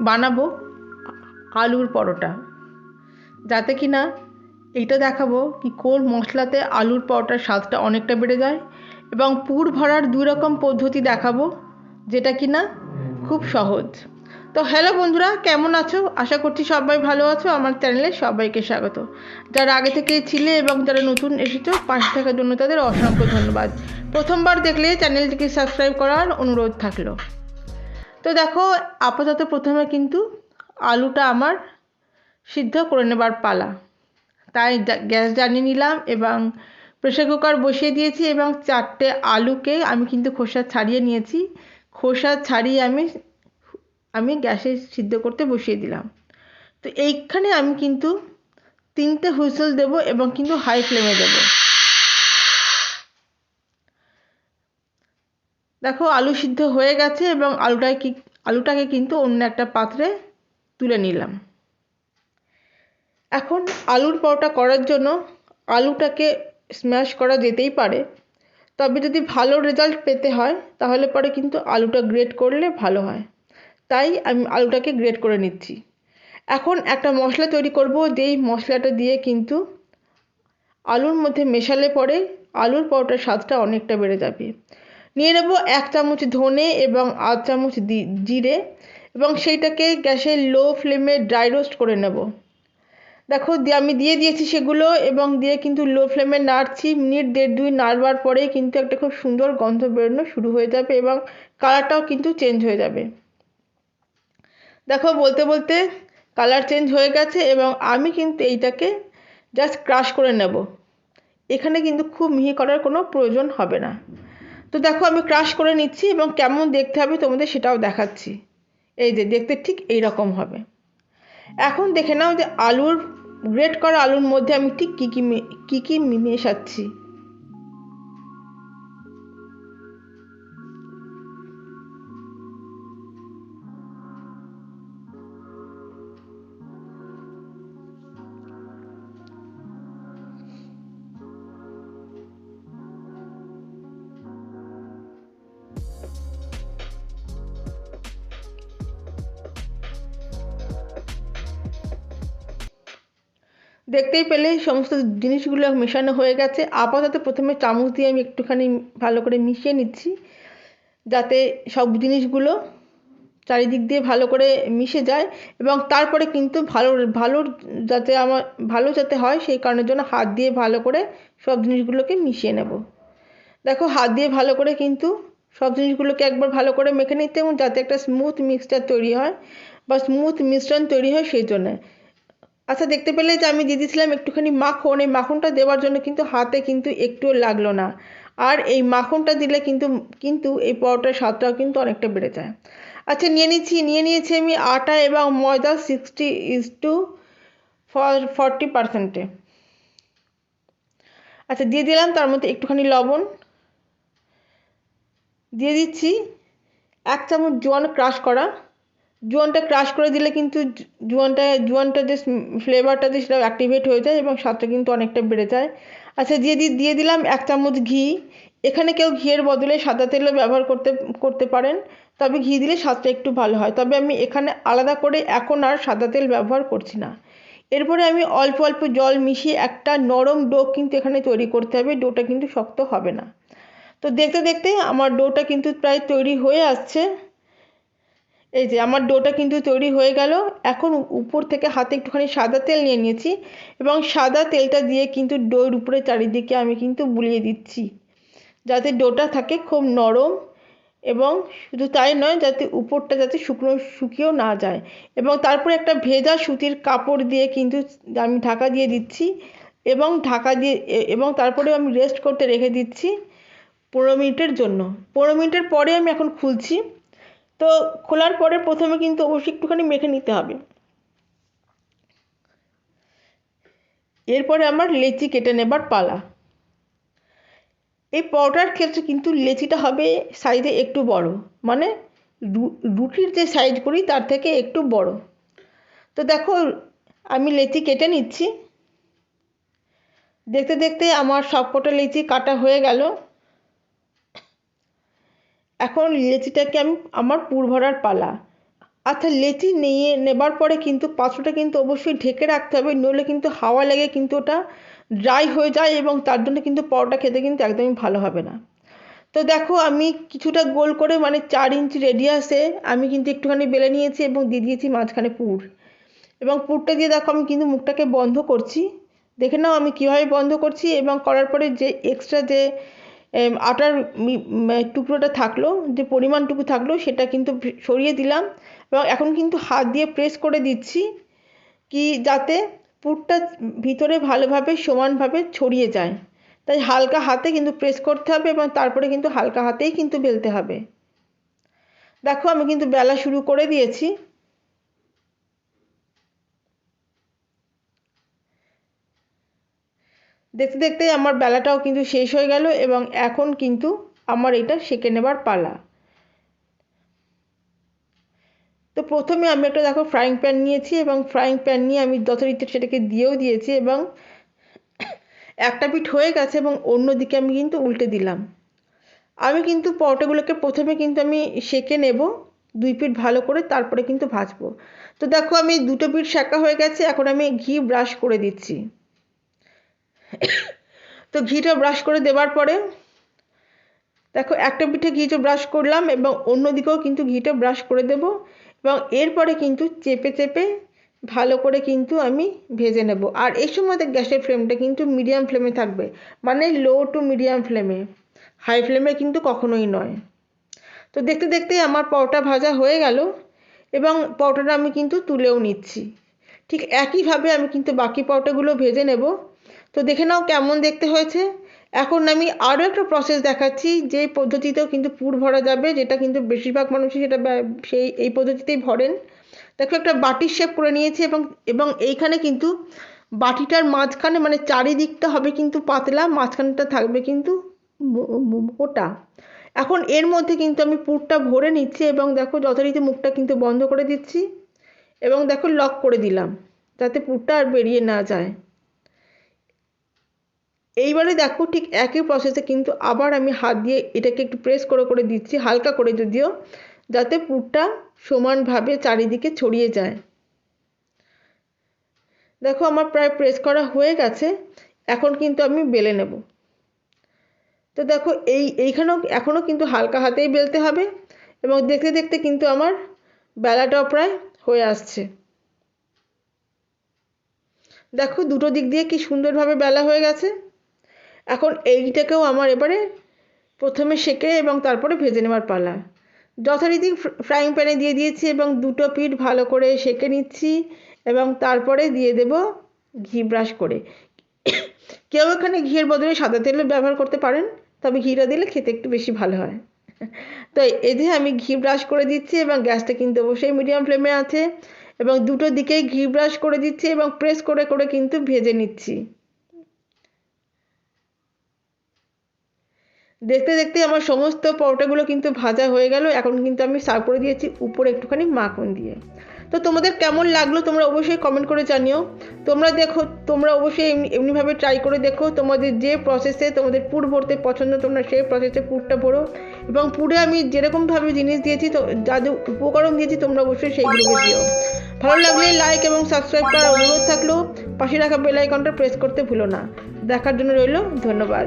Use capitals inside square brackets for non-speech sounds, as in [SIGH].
বানাবো আলুর পরোটা। যাতে কি না এইটা দেখাবো কি কোন মশলাতে আলুর পরোটার স্বাদটা অনেকটা বেড়ে যায় এবং পুর ভরার দুই রকম পদ্ধতি দেখাবো যেটা কি না খুব সহজ। তো হ্যালো বন্ধুরা, কেমন আছো? আশা করছি সবাই ভালো আছো। আমার চ্যানেলে সবাইকে স্বাগত। যারা আগে থেকে ছিলে এবং যারা নতুন এসেছ, পাশে থাকার জন্য তাদের অসংখ্য ধন্যবাদ। প্রথমবার দেখলে চ্যানেলটিকে সাবস্ক্রাইব করার অনুরোধ থাকল। তো দেখো, আপাতত প্রথমে কিন্তু আলুটা আমার সিদ্ধ করে নেবার পালা। তাই গ্যাস জানিয়ে নিলাম এবং প্রেশার কুকার বসিয়ে দিয়েছি এবং চারটে আলুকে আমি কিন্তু খোসা ছাড়িয়ে নিয়েছি। খোসা ছাড়িয়ে আমি আমি গ্যাসে সিদ্ধ করতে বসিয়ে দিলাম। তো এইখানে আমি কিন্তু তিনটে হুইসেল দেব এবং কিন্তু হাই ফ্লেমে দেব। দেখো, আলু সিদ্ধ হয়ে গেছে এবং আলুটাকে কি আলুটাকে কিন্তু অন্য একটা পাত্রে তুলে নিলাম। এখন আলুর পরোটা করার জন্য আলুটাকে স্ম্যাশ করা যেতেই পারে। তবে যদি ভালো রেজাল্ট পেতে হয়, তাহলে পরে কিন্তু আলুটা গ্রেট করলে ভালো হয়। তাই আমি আলুটাকে গ্রেট করে নিচ্ছি। এখন একটা মশলা তৈরি করব, যেই মশলাটা দিয়ে কিন্তু আলুর মধ্যে মেশালে পরে আলুর পরোটার স্বাদটা অনেকটা বেড়ে যাবে। নিয়ে নেব এক চামচ ধনে এবং আধ চামচ জিরে এবং সেইটাকে গ্যাসের লো ফ্লেমে ড্রাই রোস্ট করে নেব। দেখো আমি দিয়ে দিয়েছি সেগুলো এবং দিয়ে কিন্তু লো ফ্লেমে নাড়ছি। মিনিট দেড় দুই নাড়বার পরে কিন্তু একটা খুব সুন্দর গন্ধ বেরোনো শুরু হয়ে যাবে এবং কালারটাও কিন্তু চেঞ্জ হয়ে যাবে। দেখো বলতে বলতে কালার চেঞ্জ হয়ে গেছে এবং আমি কিন্তু এইটাকে জাস্ট ক্রাশ করে নেব। এখানে কিন্তু খুব মিহি করার কোনো প্রয়োজন হবে না। তো দেখো, আমি ক্রাশ করে নিচ্ছি এবং কেমন দেখতে হবে তোমাদের সেটাও দেখাচ্ছি। এই যে, দেখতে ঠিক এই রকম হবে। এখন দেখে নাও যে আলুর গ্রেট করা আলুর মধ্যে আমি ঠিক কী কী কী কী মেশাচ্ছি। দেখতেই পেলে সমস্ত জিনিসগুলো মেশানো হয়ে গেছে। আপাতত প্রথমে চামচ দিয়ে আমি একটুখানি ভালো করে মিশিয়ে নিচ্ছি, যাতে সব জিনিসগুলো চারিদিক দিয়ে ভালো করে মিশে যায় এবং তারপরে কিন্তু ভালো ভালো যাতে আমার, ভালো যাতে হয় সেই কারণের জন্য হাত দিয়ে ভালো করে সব জিনিসগুলোকে মিশিয়ে নেব। দেখো হাত দিয়ে ভালো করে কিন্তু সব জিনিসগুলোকে একবার ভালো করে মেখে নিতে এবং যাতে একটা স্মুথ মিক্সচার তৈরি হয় বা স্মুথ মিশ্রণ তৈরি হয় সেই জন্যে। আচ্ছা দেখতে পেলে যে আমি দিয়ে দিয়েছিলাম একটুখানি মাখন, এই মাখনটা দেওয়ার জন্য কিন্তু হাতে কিন্তু একটুও লাগল না। আর এই মাখনটা দিলে কিন্তু কিন্তু এই পরোটার স্বাদটাও কিন্তু অনেকটা বেড়ে যায়। আচ্ছা নিয়ে নিচ্ছি, নিয়ে নিয়েছি আমি আটা এবং ময়দা sixty is to for forty পারসেন্টে আচ্ছা দিয়ে দিলাম, তার মধ্যে একটুখানি লবণ। দিয়ে দিচ্ছি এক চামচ জোয়ান ক্রাশ করা। জোয়ানটা ক্রাশ করে দিলে কিন্তু জোয়ানটা জোয়ানটা যে ফ্লেভারটা যে সেটা অ্যাক্টিভেট হয়ে যায় এবং স্বাদটা কিন্তু অনেকটা বেড়ে যায়। আচ্ছা দিয়ে দিয়ে দিলাম এক চামচ ঘি। এখানে কেউ ঘিয়ের বদলে সাদা তেলও ব্যবহার করতে করতে পারেন, তবে ঘি দিলে স্বাদটা একটু ভালো হয়। তবে আমি এখানে আলাদা করে এখন আর সাদা তেল ব্যবহার করছি না। এরপরে আমি অল্প অল্প জল মিশিয়ে একটা নরম ডো কিন্তু এখানে তৈরি করতে হবে। ডোটা কিন্তু শক্ত হবে না। তো দেখতে দেখতে আমার ডোটা কিন্তু প্রায় তৈরি হয়ে আসছে। এই যে আমার ডোটা কিন্তু তৈরি হয়ে গেল। এখন উপর থেকে হাতে একটুখানি সাদা তেল নিয়ে নিয়েছি এবং সাদা তেলটা দিয়ে কিন্তু ডোর উপরে চারিদিকে আমি কিন্তু বুলিয়ে দিচ্ছি। যাতে ডোটা থাকে খুব নরম এবং শুধু তাই নয়, যাতে উপরটা যাতে শুকনো, শুকিয়েও না যায়। এবং তারপরে একটা ভেজা সুতির কাপড় দিয়ে কিন্তু আমি ঢাকা দিয়ে দিচ্ছি এবং ঢাকা দিয়ে এবং তারপরে আমি রেস্ট করতে রেখে দিচ্ছি পনেরো মিনিটের জন্য। পনেরো মিনিটের পরে আমি এখন খুলছি। তো খোলার পরে প্রথমে কিন্তু অবশ্যই একটুখানি মেখে নিতে হবে। এরপরে আমার লেচি কেটে নেবার পালা। এই পরোটার ক্ষেত্রে কিন্তু লেচিটা হবে সাইজে একটু বড় মানে রুটির যে সাইজ করি তার থেকে একটু বড়। তো দেখো, আমি লেচি কেটে নিচ্ছি। দেখতে দেখতে আমার সবকটা লেচি কাটা হয়ে গেল। এখন লেচিটাকে আমি আমার পুর ভরার পালা। আচ্ছা লেচি নিয়ে নেবার পরে কিন্তু পাত্রটা কিন্তু অবশ্যই ঢেকে রাখতে হবে, নইলে কিন্তু হাওয়া লেগে কিন্তু ওটা ড্রাই হয়ে যায় এবং তার জন্য কিন্তু পরোটা খেতে কিন্তু একদমই ভালো হবে না। তো দেখো, আমি কিছুটা গোল করে মানে চার ইঞ্চি রেডিয়াসে আমি কিন্তু একটুখানি বেলে নিয়েছি এবং দিয়ে দিয়েছি মাঝখানে পুর। এবং পুরটা দিয়ে দেখো, আমি কিন্তু মুখটাকে বন্ধ করছি। দেখে নাও আমি কীভাবে বন্ধ করছি এবং করার পরে যে এক্সট্রা যে আটার টুকরোটা থাকল, যে পরিমাণটুকু থাকল, সেটা কিন্তু সরিয়ে দিলাম। এবং এখন কিন্তু হাত দিয়ে প্রেস করে দিচ্ছি কি যাতে পুরটা ভিতরে ভালোভাবে, সমানভাবে ছড়িয়ে যায়। তাই হালকা হাতে কিন্তু প্রেস করতে হবে এবং তারপরে কিন্তু হালকা হাতেই কিন্তু বেলতে হবে। দেখো আমি কিন্তু বেলা শুরু করে দিয়েছি। দেখতে দেখতে আমার বেলাটাও কিন্তু শেষ হয়ে গেল এবং এখন কিন্তু আমার এটা সেঁকে নেবার পালা। তো প্রথমে আমি একটা দেখো ফ্রাইং প্যান নিয়েছি এবং ফ্রাইং প্যান নিয়ে আমি যথারীতি সেটাকে দিয়েও দিয়েছি এবং একটা পিঠ হয়ে গেছে এবং অন্য দিকে আমি কিন্তু উল্টে দিলাম। আমি কিন্তু পরোটাগুলোকে প্রথমে কিন্তু আমি সেঁকে নেব, দুই পিঠ ভালো করে তারপরে কিন্তু ভাজবো। তো দেখো আমি দুটো পিঠ সেঁকা হয়ে গেছে, এখন আমি ঘি ব্রাশ করে দিচ্ছি। [COUGHS] তো ঘিটা ব্রাশ করে দেওয়ার পরে, দেখো একটা পিঠে ঘিটা ব্রাশ করলাম এবং অন্য দিকেও কিন্তু ঘিটা ব্রাশ করে দেব এবং এরপরে কিন্তু চেপে চেপে ভালো করে কিন্তু আমি ভেজে নেব। আর এই সময় গ্যাসের ফ্লেমটা কিন্তু মিডিয়াম ফ্লেমে থাকবে মানে লো টু মিডিয়াম ফ্লেমে হাই ফ্লেমে কিন্তু কখনোই নয়। তো দেখতে দেখতেই আমার পরোটা ভাজা হয়ে গেল এবং পরোটাটা আমি কিন্তু তুলেও নিচ্ছি। ঠিক একইভাবে আমি কিন্তু বাকি পরোটাগুলো ভেজে নেব। তো দেখে নাও কেমন দেখতে হয়েছে। এখন আমি আরও একটা প্রসেস দেখাচ্ছি, যে পদ্ধতিতেও কিন্তু পুর ভরা যাবে, যেটা কিন্তু বেশিরভাগ মানুষই সেটা সেই, এই পদ্ধতিতেই ভরেন। দেখো একটা বাটির শেপ করে নিয়েছি এবং এবং এইখানে কিন্তু বাটিটার মাঝখানে মানে চারিদিকটা হবে কিন্তু পাতলা, মাঝখানটা থাকবে কিন্তু মোটা। এখন এর মধ্যে কিন্তু আমি পুরটা ভরে নিচ্ছি এবং দেখো যথারীতি মুখটা কিন্তু বন্ধ করে দিচ্ছি এবং দেখো লক করে দিলাম, যাতে পুরটা আর বেরিয়ে না যায়। এইবারে দেখো ঠিক একই প্রসেসে কিন্তু আবার আমি হাত দিয়ে এটাকে একটু প্রেস করে করে দিচ্ছি, হালকা করে যদিও, যাতে পুরটা সমানভাবে চারিদিকে ছড়িয়ে যায়। দেখো আমার প্রায় প্রেস করা হয়ে গেছে, এখন কিন্তু আমি বেলে নেব। তো দেখো এই, এইখানেও এখনও কিন্তু হালকা হাতেই বেলতে হবে এবং দেখতে দেখতে কিন্তু আমার বেলাটাও প্রায় হয়ে আসছে। দেখো দুটো দিক দিয়ে কি সুন্দরভাবে বেলা হয়ে গেছে। এখন এইটাকেও আমার এবারে প্রথমে সেঁকে এবং তারপরে ভেজে নেওয়ার পালা। যথারীতি ফ্রাইং প্যানে দিয়ে দিয়েছি এবং দুটো পিঠ ভালো করে সেঁকে নিচ্ছি এবং তারপরে দিয়ে দেব ঘি ব্রাশ করে। কেউ এখানে ঘিয়ের বদলে সাদা তেলও ব্যবহার করতে পারেন, তবে ঘিটা দিলে খেতে একটু বেশি ভালো হয়। তো এতে আমি ঘি ব্রাশ করে দিচ্ছি এবং গ্যাসটা কিন্তু অবশ্যই মিডিয়াম ফ্লেমে আছে এবং দুটো দিকেই ঘি ব্রাশ করে দিচ্ছি এবং প্রেস করে করে কিন্তু ভেজে নিচ্ছি। দেখতে দেখতে আমার সমস্ত পরোটাগুলো কিন্তু ভাজা হয়ে গেল। এখন কিন্তু আমি সার্ভ করে দিয়েছি উপরে একটুখানি মাখন দিয়ে। তো তোমাদের কেমন লাগল তোমরা অবশ্যই কমেন্ট করে জানিও। তোমরা দেখো, তোমরা অবশ্যই এমনি, এমনিভাবে ট্রাই করে দেখো তোমাদের যে প্রসেসে তোমাদের পুর ভরতে পছন্দ, তোমরা সেই প্রসেসে পুরটা ভরো। এবং পুরে আমি যেরকমভাবে জিনিস দিয়েছি, তো যাদের উপকরণ দিয়েছি, তোমরা অবশ্যই সেইগুলোকে দিও। ভালো লাগলে লাইক এবং সাবস্ক্রাইব করার অনুরোধ থাকল। পাশে রাখা বেল আইকনটা প্রেস করতে ভুলো না। দেখার জন্য রইল, ধন্যবাদ।